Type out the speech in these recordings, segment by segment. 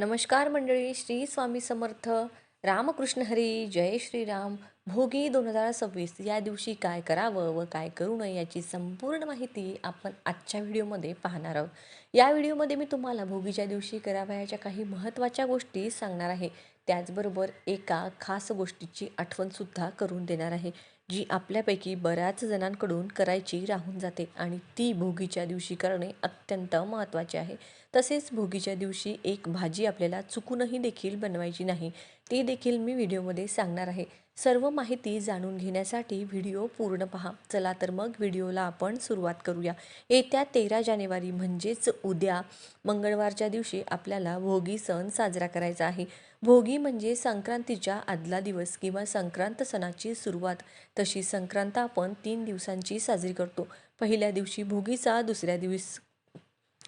नमस्कार मंडळी श्री स्वामी समर्थ रामकृष्ण हरी जय श्रीराम. भोगी दोन हजार सव्वीस या दिवशी काय करावं व काय करू नये याची संपूर्ण माहिती आपण आजच्या व्हिडिओमध्ये पाहणार आहोत. या व्हिडिओमध्ये मी तुम्हाला भोगीच्या दिवशी करावयाच्या काही महत्त्वाच्या गोष्टी सांगणार आहे. त्याचबरोबर एका खास गोष्टीची आठवणसुद्धा करून देणार आहे. जी आपल्यापैकी बऱ्याच जणांकडून करायची राहून जाते आणि ती भोगीच्या दिवशी करणे अत्यंत महत्त्वाचे आहे. तसेच भोगीच्या दिवशी एक भाजी आपल्याला चुकूनही देखील बनवायची नाही. ती देखील मी व्हिडिओमध्ये सांगणार आहे. सर्व माहिती जाणून घेण्यासाठी व्हिडिओ पूर्ण पहा. चला तर मग व्हिडिओला आपण सुरुवात करूया. येत्या तेरा जानेवारी म्हणजेच उद्या मंगळवारच्या दिवशी आपल्याला भोगी सण साजरा करायचा आहे. भोगी म्हणजे संक्रांतीच्या आदला दिवस किंवा संक्रांत सणाची सुरुवात. तशी संक्रांत आपण तीन दिवसांची साजरी करतो. पहिल्या दिवशी भोगीचा दुसऱ्या दिवस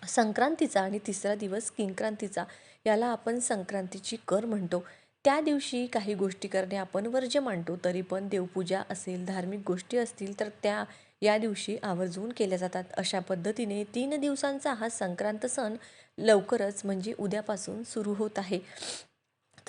संक्रांतीचा आणि तिसरा दिवस किंक्रांतीचा. याला आपण संक्रांतीची कर म्हणतो. त्या दिवशी काही गोष्टी करणे आपण वर्ज्य मांडतो तरी पण देवपूजा असेल धार्मिक गोष्टी असतील तर त्या या दिवशी आवर्जून केल्या जातात. अशा पद्धतीने तीन दिवसांचा हा संक्रांत सण लवकरच म्हणजे उद्यापासून सुरू होत आहे.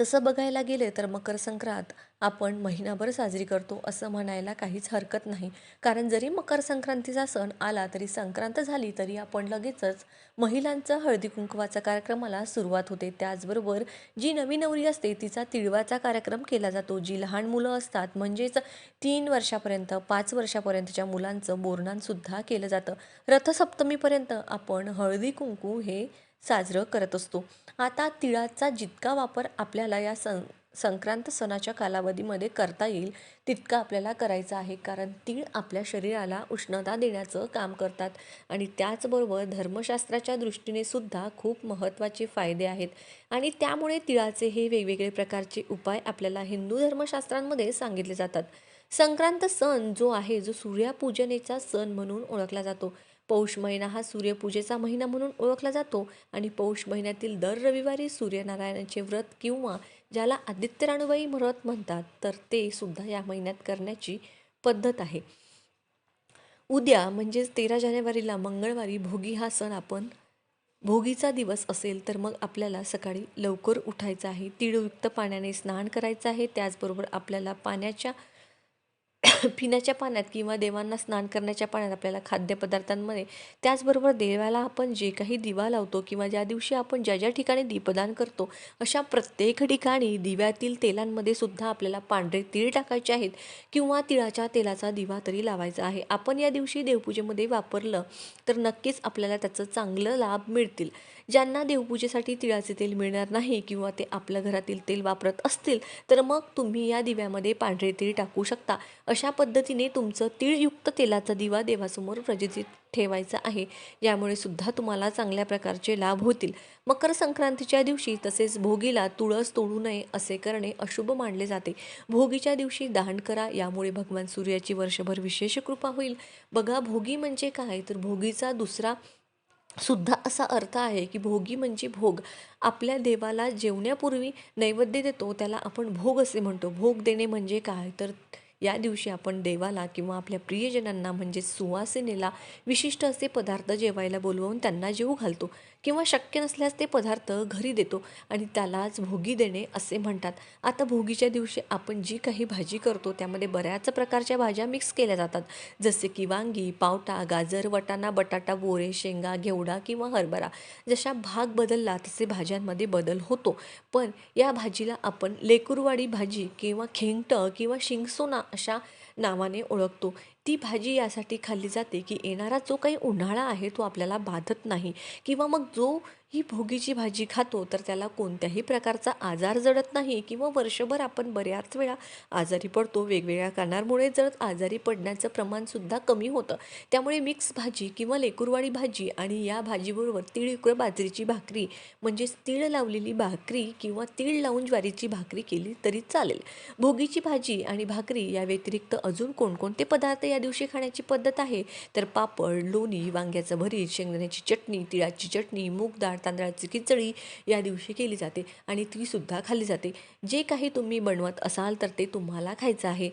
तसं बघायला गेले तर मकर संक्रांत आपण महिनाभर साजरी करतो असं म्हणायला काहीच हरकत नाही. कारण जरी मकर संक्रांतीचा सण आला तरी संक्रांत झाली तरी आपण लगेचच महिलांचं हळदी कुंकवाचा कार्यक्रमाला सुरुवात होते. त्याचबरोबर जी नवी नवरी असते तिचा तिळवाचा कार्यक्रम केला जातो. जी लहान मुलं असतात म्हणजेच तीन वर्षापर्यंत पाच वर्षापर्यंतच्या मुलांचं बोरणानसुद्धा केलं जातं. रथसप्तमीपर्यंत आपण हळदी कुंकू हे साजरं करत असतो. आता तिळाचा जितका वापर आपल्याला या सं संक्रांत सणाच्या कालावधीमध्ये करता येईल तितका आपल्याला करायचा आहे. कारण तीळ आपल्या शरीराला उष्णता देण्याचं काम करतात आणि त्याचबरोबर धर्मशास्त्राच्या दृष्टीने सुद्धा खूप महत्त्वाचे फायदे आहेत. आणि त्यामुळे तिळाचे हे वेगवेगळे प्रकारचे उपाय आपल्याला हिंदू धर्मशास्त्रांमध्ये सांगितले जातात. संक्रांत सण जो आहे जो सूर्यपूजनेचा सण म्हणून ओळखला जातो. पौष महिना हा सूर्यपूजेचा महिना म्हणून ओळखला जातो आणि पौष महिन्यातील दर रविवारी सूर्यनारायणाचे व्रत किंवा ज्याला आदित्यराणुबाई व्रत म्हणतात तर ते सुद्धा या महिन्यात करण्याची पद्धत आहे. उद्या म्हणजेच तेरा जानेवारीला मंगळवारी भोगी हा सण आपण भोगीचा दिवस असेल तर मग आपल्याला सकाळी लवकर उठायचं आहे तिळयुक्त पाण्याने स्नान करायचं आहे त्याचबरोबर आपल्याला पाण्याच्या पिण्याच्या पाण्यात किंवा देवांना स्नान करण्याच्या पाण्यात आपल्याला खाद्यपदार्थांमध्ये त्याचबरोबर देवाला आपण जे काही दिवा लावतो किंवा ज्या दिवशी आपण ज्या ज्या ठिकाणी दीपदान करतो अशा प्रत्येक ठिकाणी दिव्यातील तेलांमध्ये सुद्धा आपल्याला पांढरे तीळ टाकायचे आहेत किंवा तिळाच्या तेलाचा दिवा तरी लावायचा आहे. आपण या दिवशी देवपूजेमध्ये वापरलं तर नक्कीच आपल्याला त्याचं चांगलं लाभ मिळतील. ज्यांना देवपूजेसाठी तिळाचे तेल मिळणार नाही किंवा ते आपल्या घरातील तेल वापरत असतील तर मग तुम्ही या दिव्यामध्ये पांढरे तीळ टाकू शकता. अशा पद्धतीने तुमचं तिळयुक्त तेलाचा दिवा देवासमोर प्रज्वलित ठेवायचा आहे. यामुळे सुद्धा तुम्हाला चांगल्या प्रकारचे लाभ होतील. मकर संक्रांतीच्या दिवशी तसेच भोगीला तुळस तोडू नये असे करणे अशुभ मानले जाते. भोगीच्या दिवशी दाहन करा यामुळे भगवान सूर्याची वर्षभर विशेष कृपा होईल. बघा भोगी म्हणजे काय? तर भोगीचा दुसरा सुद्धा असा अर्थ आहे की भोगी म्हणजे भोग. आपल्या देवाला जेवण्यापूर्वी नैवेद्य देतो त्याला आपण भोग असे म्हणतो. भोग देणे म्हणजे काय? तर या दिवशी आपण देवाला किंवा आपल्या प्रियजनांना म्हणजे सुवासिनीला विशिष्ट असे पदार्थ जेवायला बोलवून त्यांना जेवू घालतो. किंवा शक्य नसल्यास ते पदार्थ घरी देतो आणि त्यालाच भोगी देणे असे म्हणतात. आता भोगीच्या दिवशी आपण जी काही भाजी करतो त्यामध्ये बऱ्याच प्रकारच्या भाज्या मिक्स केल्या जातात. जसे की वांगी पावटा गाजर वटाणा बटाटा बोरे शेंगा घेवडा किंवा हरभरा. जशा भाग बदलला तसे भाज्यांमध्ये बदल होतो. पण या भाजीला आपण लेकुरवाडी भाजी किंवा खेंगट किंवा शिंगसोना अशा नावाने ओळखतो. ती भाजी यासाठी खाल्ली जाते की येणारा जो काही उन्हाळा आहे तो आपल्याला बाधत नाही. किंवा मग जो ही भोगीची भाजी खातो तर त्याला कोणत्याही प्रकारचा आजार जडत नाही किंवा वर्षभर आपण बऱ्याच वेळा आजारी पडतो. वेगवेगळ्या कारणांमुळे जर आजारी पडण्याचं प्रमाणसुद्धा कमी होतं. त्यामुळे मिक्स भाजी किंवा लेकुरवाडी भाजी आणि या भाजीबरोबर तिळयुक्त बाजरीची भाकरी म्हणजेच तीळ लावलेली भाकरी किंवा तीळ लावून ज्वारीची भाकरी केली तरी चालेल. भोगीची भाजी आणि भाकरी या व्यतिरिक्त अजून कोणकोणते पदार्थ या दिवशी खाण्याची पद्धत आहे. तर पापड लोणी वांग्याचं भरीत शेंगदाण्याची चटणी तिळाची चटणी मूग डाळ तांदळाची खिचडी या दिवशी केली जाते आणि ती सुद्धा खाल्ली जाते. जे काही तुम्ही बनवत असाल तर ते तुम्हाला खायचं आहे.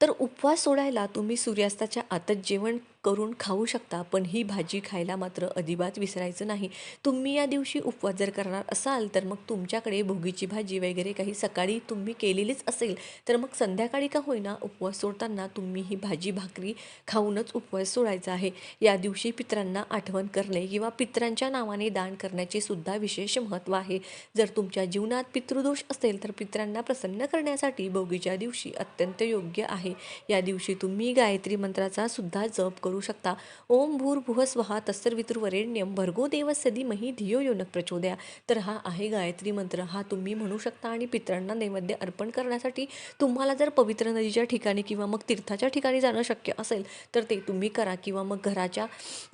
तर उपवास सोडायला तुम्ही सूर्यास्ताच्या आतच जेवण करून खाऊ शकता पण ही भाजी खायला मात्र अजिबात विसरायचं नाही. तुम्ही या दिवशी उपवास जर करणार असाल तर मग तुमच्याकडे भोगीची भाजी वगैरे काही सकाळी तुम्ही केलेलीच असेल तर मग संध्याकाळी का होईना उपवास सोडताना तुम्ही ही भाजी भाकरी खाऊनच उपवास सोडायचा आहे. या दिवशी पित्रांना आठवण करणे किंवा पितरांच्या नावाने दान करण्याचे सुद्धा विशेष महत्त्व आहे. जर तुमच्या जीवनात पितृदोष असेल तर पितरांना प्रसन्न करण्यासाठी भोगीच्या दिवशी अत्यंत योग्य आहे. या दिवशी तुम्ही गायत्री मंत्राचा सुद्धा जप करू शकता. ओम भूर्भुव स्वहा तत्सर्वितुर्वरेण्यम भर्गो देवस्य धीमहि धियो योनक प्रचोदया. तर हा आहे गायत्री मंत्र. हा तुम्ही म्हणू शकता आणि पितरांना नैवेद्य अर्पण करण्यासाठी तुम्हाला जर पवित्र नदीच्या ठिकाणी किंवा मग तीर्थाच्या ठिकाणी जाणं शक्य असेल तर ते तुम्ही करा किंवा मग घराच्या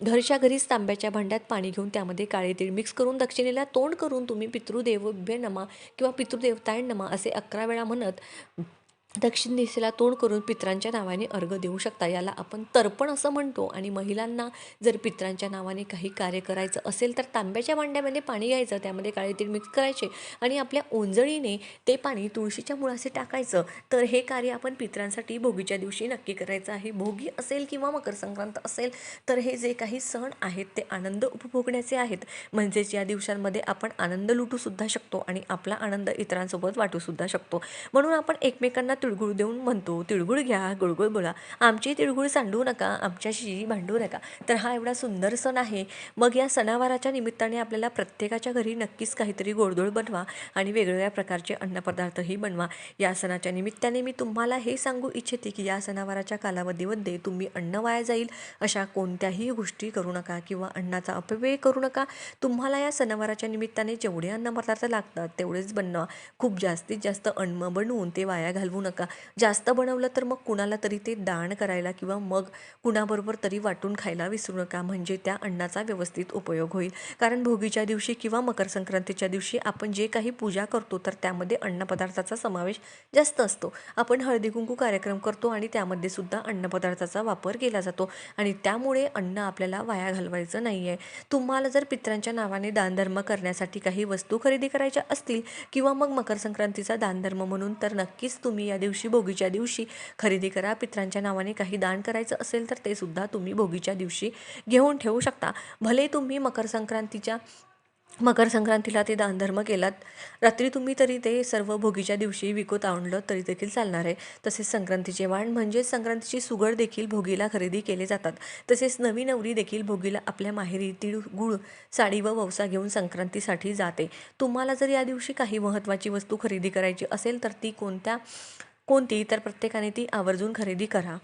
घरच्या घरीच तांब्याच्या भांड्यात पाणी घेऊन त्यामध्ये काळे तीळ मिक्स करून दक्षिणेला तोंड करून तुम्ही पितृदेवभ्य नमा किंवा पितृदेवताय नमा असे अकरा वेळा म्हणत दक्षिण दिशेला तोंड करून पित्रांच्या नावाने अर्घ देऊ शकता. याला आपण तर्पण असं म्हणतो. आणि महिलांना जर पित्रांच्या नावाने काही कार्य करायचं असेल तर तांब्याच्या भांड्यामध्ये पाणी घ्यायचं त्यामध्ये काळे तीळ मिक्स करायचे आणि आपल्या ओंजळीने ते पाणी तुळशीच्या मुळाशी टाकायचं. तर हे कार्य आपण पित्रांसाठी भोगीच्या दिवशी नक्की करायचं आहे. भोगी असेल किंवा मकर संक्रांत असेल तर हे जे काही सण आहेत ते आनंद उपभोगण्याचे आहेत. म्हणजेच या दिवसांमध्ये आपण आनंद लुटू सुद्धा शकतो आणि आपला आनंद इतरांसोबत वाटू सुद्धा शकतो. म्हणून आपण एकमेकांना तिळगुळ देऊन म्हणतो तिळगुळ घ्या गुळगुळ बोला. आमची तिळगुळ सांडू नका आमच्याशी भांडू नका. तर हा एवढा सुंदर सण आहे. मग या सणावाराच्या निमित्ताने आपल्याला प्रत्येकाच्या घरी नक्कीच काहीतरी गोडधोड बनवा आणि वेगवेगळ्या प्रकारचे अन्नपदार्थही बनवा. या सणाच्या निमित्ताने मी तुम्हाला हे सांगू इच्छिते की या सणावाराच्या कालावधीमध्ये तुम्ही अन्न वाया जाईल अशा कोणत्याही गोष्टी करू नका किंवा अन्नाचा अपव्यय करू नका. तुम्हाला या सणावाराच्या निमित्ताने जेवढे अन्नपदार्थ लागतात तेवढेच बनवा. खूप जास्तीत जास्त अन्न बनवून ते वाया घालवू नका. जास्त बनवलं तर मग कुणाला तरी ते दान करायला किंवा मग कुणाबरोबर तरी वाटून खायला विसरू नका. म्हणजे त्या अन्नाचा व्यवस्थित उपयोग होईल. कारण भोगीच्या दिवशी किंवा मकर संक्रांतीच्या दिवशी आपण जे काही पूजा करतो तर त्यामध्ये अन्नपदार्थाचा समावेश जास्त असतो. आपण हळदी कुंकू कार्यक्रम करतो आणि त्यामध्ये सुद्धा अन्नपदार्थाचा वापर केला जातो. आणि त्यामुळे अन्न आपल्याला वाया घालवायचं नाही आहे तुम्हाला जर पित्रांच्या नावाने दानधर्म करण्यासाठी काही वस्तू खरेदी करायच्या असतील किंवा मग मकर संक्रांतीचा दानधर्म म्हणून तर नक्कीच तुम्ही या दिवशी भोगीच्या दिवशी खरेदी करा. पित्रांच्या नावाने काही दान करायचं असेल तर ते सुद्धा तुम्ही भोगीच्या दिवशी घेऊन ठेवू शकता. भले तुम्ही मकर संक्रांतीच्या मकर संक्रांतीला ते दानधर्म केलात. रात्री तुम्ही तरी ते सर्व भोगीच्या दिवशी विकत आणलं तरी देखील चालणार आहे. तसेच संक्रांतीचे वाण म्हणजेच संक्रांतीची सुगड देखील भोगीला खरेदी केले जातात. तसेच नवी नवरी देखील भोगीला आपल्या माहेरी तीळ गुळ साडी व ववसा घेऊन संक्रांतीसाठी जाते. तुम्हाला जर या दिवशी काही महत्त्वाची वस्तू खरेदी करायची असेल तर ती कोणत्या कोणती तर प्रत्येकाने ती आवर्जून खरेदी करा.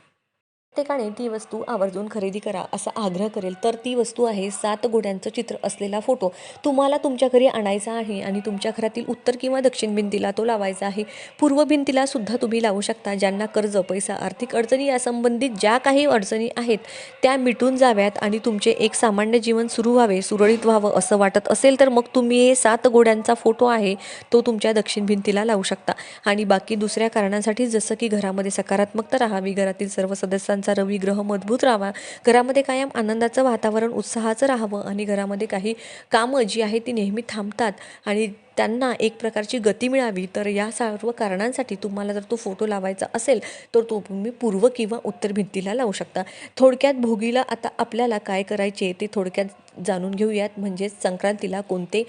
प्रत्येकाने ती वस्तू आवर्जून खरेदी करा असा आग्रह करेल. तर ती वस्तू आहे सात घोड्यांचं चित्र असलेला फोटो. तुम्हाला तुमच्या घरी आणायचा आहे आणि तुमच्या घरातील उत्तर किंवा दक्षिण भिंतीला तो लावायचा आहे. पूर्व भिंतीला सुद्धा तुम्ही लावू शकता ज्यांना कर्ज पैसा आर्थिक अडचणी या संबंधित ज्या काही अडचणी आहेत त्या मिटून जाव्यात आणि तुमचे एक सामान्य जीवन सुरू व्हावे सुरळीत व्हावं असं वाटत असेल तर मग तुम्ही हे सात घोड्यांचा फोटो आहे तो तुमच्या दक्षिण भिंतीला लावू शकता. आणि बाकी दुसऱ्या कारणांसाठी जसं की घरामध्ये सकारात्मकता राहावी घरातील सर्व सदस्यांचा रवी ग्रह मजबूत राहावा. घरामध्ये कायम आनंदाचं वातावरण उत्साहाचं राहावं आणि घरामध्ये काही कामं जी आहे ती नेहमी थांबतात आणि त्यांना एक प्रकारची गती मिळावी. तर या सर्व कारणांसाठी तुम्हाला जर तो फोटो लावायचा असेल तर तो तुम्ही पूर्व किंवा उत्तर भिंतीला लावू शकता. थोडक्यात भोगीला आता आपल्याला काय करायचे ते थोडक्यात जाणून घेऊयात. म्हणजेच संक्रांतीला कोणते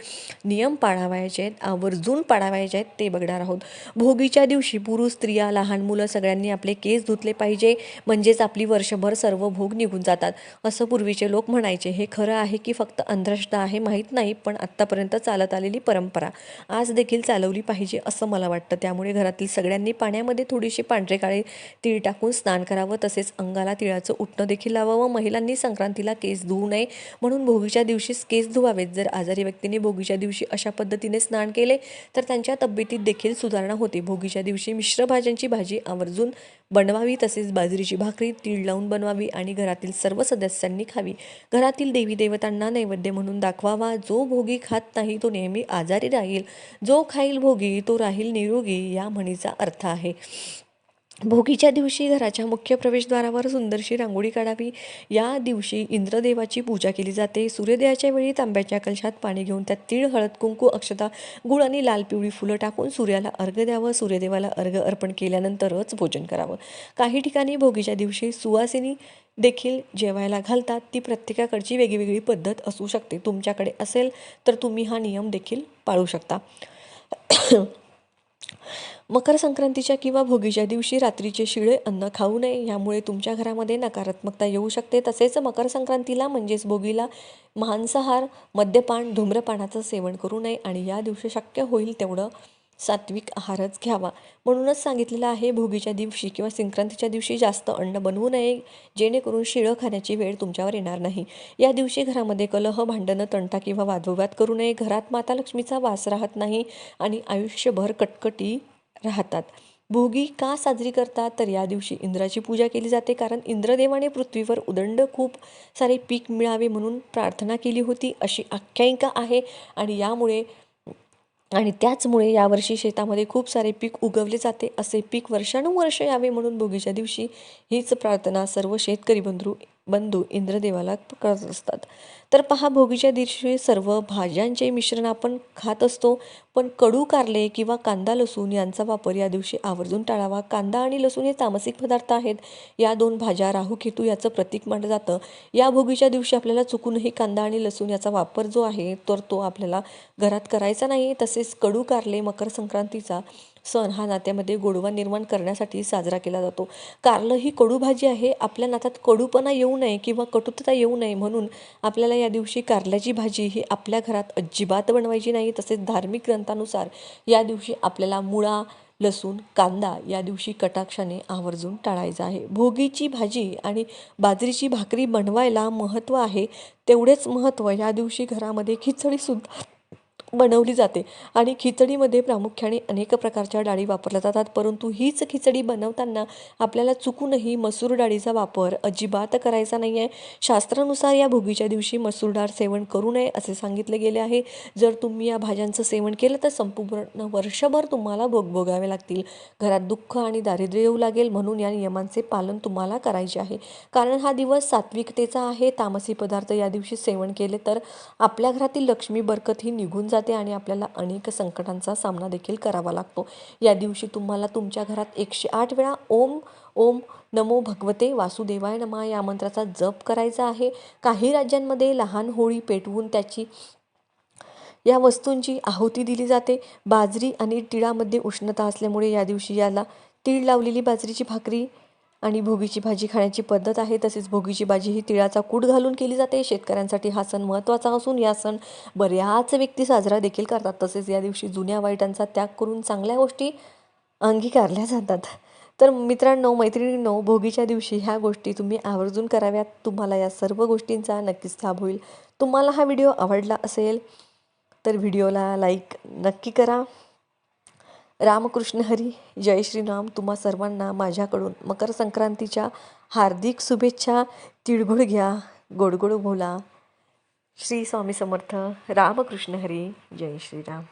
नियम पाळावायचे आहेत आवर्जून पाळावायचे आहेत ते बघणार आहोत. भोगीच्या दिवशी पुरुष स्त्रिया लहान मुलं सगळ्यांनी आपले केस धुतले पाहिजे. म्हणजेच आपली वर्षभर सर्व भोग निघून जातात. असं पूर्वीचे लोक म्हणायचे. हे खरं आहे की फक्त अंधश्रद्धा आहे माहीत नाही पण आत्तापर्यंत चालत आलेली परंपरा आज देखील चालवली पाहिजे असं मला वाटतं. त्यामुळे घरातील सगळ्यांनी पाण्यामध्ये थोडीशी पांढरे काळे तीळ टाकून स्नान करावं. तसेच अंगाला तिळाचं उठणं देखील लावावं. महिलांनी संक्रांतीला केस धुवू नये म्हणून भोगीच्या दिवशीच केस धुवावेत. जर आजारी व्यक्तीने भोगीच्या दिवशी अशा पद्धतीने स्नान केले तर त्यांच्या तब्येतीत देखील सुधारणा होते. भोगीच्या दिवशी मिश्र भाज्यांची भाजी आवर्जून बनवावी तसेच बाजरीची भाकरी तीळ लावून बनवावी आणि घरातील सर्व सदस्यांनी खावी. घरातील देवी देवतांना नैवेद्य म्हणून दाखवावा. जो भोगी खात नाही तो नेहमी आजारी राहील. जो खाईल भोगी तो राहील निरोगी या म्हणीचा अर्थ आहे. भोगीच्या दिवशी घराच्या मुख्य प्रवेशद्वारावर सुंदरशी रांगोळी काढावी. या दिवशी इंद्रदेवाची पूजा केली जाते. सूर्योदयाच्या वेळी तांब्याच्या कलशात पाणी घेऊन त्यात तीळ हळद कुंकू अक्षता गुळ आणि लाल पिवळी फुलं टाकून सूर्याला अर्घ द्यावं. सूर्यदेवाला अर्घ्य अर्पण केल्यानंतरच भोजन करावं. काही ठिकाणी भोगीच्या दिवशी सुवासिनी देखील जेवायला घालतात. ती प्रत्येकाकडची वेगवेगळी पद्धत असू शकते. तुमच्याकडे असेल तर तुम्ही हा नियम देखील पाळू शकता. मकर संक्रांतीच्या किंवा भोगीच्या दिवशी रात्रीचे शिळे अन्न खाऊ नये यामुळे तुमच्या घरामध्ये नकारात्मकता येऊ शकते. तसेच मकर संक्रांतीला म्हणजेच भोगीला मांसाहार मद्यपान धूम्रपानाचं सेवन करू नये आणि या दिवशी शक्य होईल तेवढं सात्विक आहारच घ्यावा. म्हणूनच सांगितलेलं आहे भोगीच्या दिवशी किंवा संक्रांतीच्या दिवशी जास्त अन्न बनवू नये जेणेकरून शिळं खाण्याची वेळ तुमच्यावर येणार नाही. या दिवशी घरामध्ये कलह भांडणं तंटा किंवा वादविवाद करू नये. घरात माता लक्ष्मीचा वास राहत नाही आणि आयुष्यभर कटकटी राहतात. भोगी का साजरी करतात? तर या दिवशी इंद्राची पूजा केली जाते कारण इंद्रदेवाने पृथ्वीवर उदंड खूप सारे पीक मिळावे म्हणून प्रार्थना केली होती अशी आख्यायिका आहे. आणि यामुळे आणि त्याचमुळे यावर्षी शेतामध्ये खूप सारे पीक उगवले जाते. असे पीक वर्षानुवर्ष यावे म्हणून भोगीच्या दिवशी हीच प्रार्थना सर्व शेतकरी बंधू बंधू इंद्रदेवाला करत असतात. तर पहा भोगीच्या दिवशी सर्व भाज्यांचे मिश्रण आपण खात असतो. पण कडू कारले किंवा कांदा लसूण यांचा वापर या दिवशी आवर्जून टाळावा. कांदा आणि लसूण हे तामसिक पदार्थ आहेत. या दोन भाज्या राहू केतू याचं प्रतीक मानलं जातं. या भोगीच्या दिवशी आपल्याला चुकूनही कांदा आणि लसूण याचा वापर जो आहे तर तो आपल्याला घरात करायचा नाही. तसेच कडू कारले मकर संक्रांतीचा सण हा नात्यामध्ये गोडवा निर्माण करण्यासाठी साजरा केला जातो. कारलं ही कडू भाजी आहे. आपल्या नातात कडूपणा येऊ नये किंवा कटुता येऊ नये म्हणून आपल्याला या दिवशी कारल्याची भाजी ही आपल्या घरात अजिबात बनवायची नाही तसेच धार्मिक ग्रंथानुसार या दिवशी आपल्याला मुळा लसूण कांदा या दिवशी कटाक्षाने आवर्जून टाळायचा आहे. भोगीची भाजी आणि बाजरीची भाकरी बनवायला महत्त्व आहे तेवढेच महत्त्व या दिवशी घरामध्ये खिचडीसुद्धा बनवली जाते. आणि खिचडीमध्ये प्रामुख्याने अनेक प्रकारच्या डाळी वापरल्या जातात. परंतु हीच खिचडी बनवताना आपल्याला चुकूनही मसूर डाळीचा वापर अजिबात करायचा नाही आहे शास्त्रानुसार या भोगीच्या दिवशी मसूर डाळ सेवन करू नये असे सांगितले गेले आहे. जर तुम्ही या भाज्यांचं सेवन केलं तर संपूर्ण वर्षभर तुम्हाला भोग भोगावे लागतील. घरात दुःख आणि दारिद्र्य येऊ लागेल म्हणून या नियमांचे पालन तुम्हाला करायचे आहे. कारण हा दिवस सात्विकतेचा आहे. तामसी पदार्थ या दिवशी सेवन केले तर आपल्या घरातील लक्ष्मी बरकत ही निघून जाते आणि आपल्याला अनेक संकटांचा सामना देखील करावा लागतो. या दिवशी तुम्हाला तुमच्या घरात एकशे आठ वेळा ओम ओम नमो भगवते वासुदेवाय नमा या मंत्राचा जप करायचा आहे. काही राज्यांमध्ये लहान होळी पेटवून त्याची या वस्तूंची आहुती दिली जाते. बाजरी आणि तिळामध्ये उष्णता असल्यामुळे या दिवशी याला तीळ लावलेली बाजरीची भाकरी आणि भोगीची भाजी खाण्याची पद्धत आहे तसेच भोगीची भाजी ही तिळाचा कूट घालून केली जाते. शेतकऱ्यांसाठी हा सण महत्त्वाचा असून या सण बऱ्याच व्यक्ती साजरा देखील करतात. तसेच या दिवशी जुन्या वाईटांचा त्याग करून चांगल्या गोष्टी अंगीकारल्या जातात. तर मित्रांनो मैत्रिणींनो भोगीच्या दिवशी ह्या गोष्टी तुम्ही आवर्जून कराव्यात. तुम्हाला या सर्व गोष्टींचा नक्कीच लाभ होईल. तुम्हाला हा व्हिडिओ आवडला असेल तर व्हिडिओला लाईक नक्की करा. रामकृष्ण हरी जय श्रीराम. तुम्हा सर्वांना माझ्याकडून मकर संक्रांतीच्या हार्दिक शुभेच्छा. तिळगुळ घ्या गोडगोड बोला श्री स्वामी समर्थ. रामकृष्ण हरी जय श्रीराम.